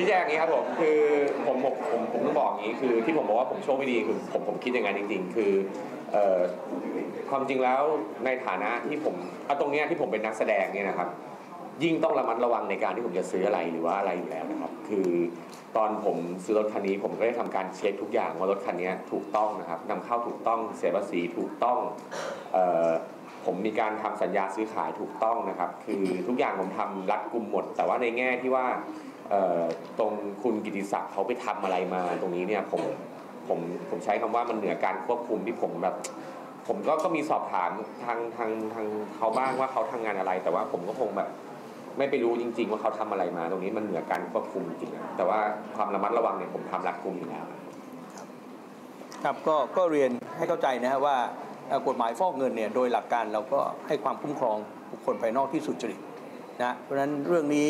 ชี้แจงอย่างนี้ครับผมคือผมผมผมผมต้องบอกอย่างนี้คือที่ผมบอกว่าผมโชคไม่ดีคือผมผมคิดอย่างนั้นจริง ๆ คือเอ่อความจริงแล้วในฐานะที่ผมเอาตรงเนี้ยที่ผมเป็นนักแสดงเนี่ยนะครับ ยิ่งต้องระมัดระวังในการที่ผมจะซื้ออะไรหรือว่าอะไรอยู่แล้วนะครับ คือตอนผมซื้อรถคันนี้ผมก็ได้ทำการเช็คทุกอย่างว่ารถคันนี้ถูกต้องนะครับนำเข้าถูกต้องเสียภาษีถูกต้องเอ่อผมมีการทำสัญญาซื้อขายถูกต้องนะครับ คือทุกอย่างผมทำรัดกุมหมด แต่ว่าในแง่ที่ว่า ตรงคุณกิติศักดิ์เขาไปทำอะไรมาตรงนี้เนี่ยผมผมผมใช้คำว่ามันเหนือการควบคุมที่ผมแบบ ผมก็ก็มีสอบถามทางทางทางเขาบ้างว่าเขาทำงานอะไร แต่ว่าผมก็คงแบบ ไม่ไปรู้จริง ๆ ว่าเขาทำอะไรมา ตรงนี้มันเหนือการควบคุมจริงๆแต่ว่าความระมัดระวังเนี่ยผมทำรัดกุมอยู่แล้วครับก็ก็เรียนให้เข้าใจนะฮะว่ากฎหมายฟอกเงินเนี่ยโดยหลักการเราก็ให้ความคุ้มครองบุคคลภายนอกที่สุจริตนะเพราะฉะนั้นเรื่องนี้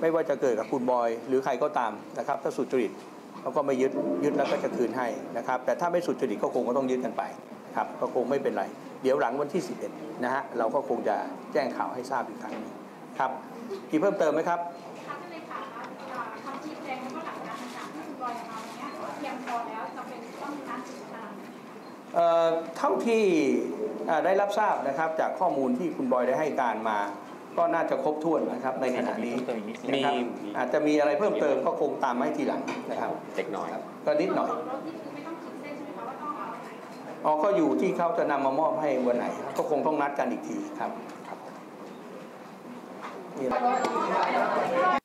ไม่ว่าจะเกิดกับคุณบอย หรือใครก็ตามนะครับ ถ้าสุจริตเราก็ไม่ยึดยึดแล้วก็จะคืนให้นะครับ แต่ถ้าไม่สุจริตก็คงก็ต้องยึดกันไปครับก็คงไม่เป็นไร เดี๋ยวหลังวันที่ 11 นะฮะเราก็คงจะแจ้งข่าวให้ทราบอีกครั้งหนึงครับมีเพิ่มเติมไหมครับค่ะท่านเลขาคะอ่าคำชี้แจงแล้วก็หลักการต่างๆที่คุณบอยมาวันเนี้ยเพียงพอแล้วจะเป็นต้องมีการสืบตามเอ่อเท่าที่อ่าได้รับทราบนะครับจากข้อมูลที่คุณบอยได้ให้การมา ก็น่าจะครบถ้วนนะครับในขณะนี้มีนะครับอาจจะมีอะไรเพิ่มเติมก็คงตามมาให้ทีหลังนะครับเล็กน้อยก็นิดหน่อยรถนี่คือไม่ต้องขีดเส้นใช่ไหมคะว่าต้องเอาไหนอ๋อก็อยู่ที่เขาจะนำมามอบให้วันไหน ก็คงต้องนัดกันอีกทีครับมีอะไร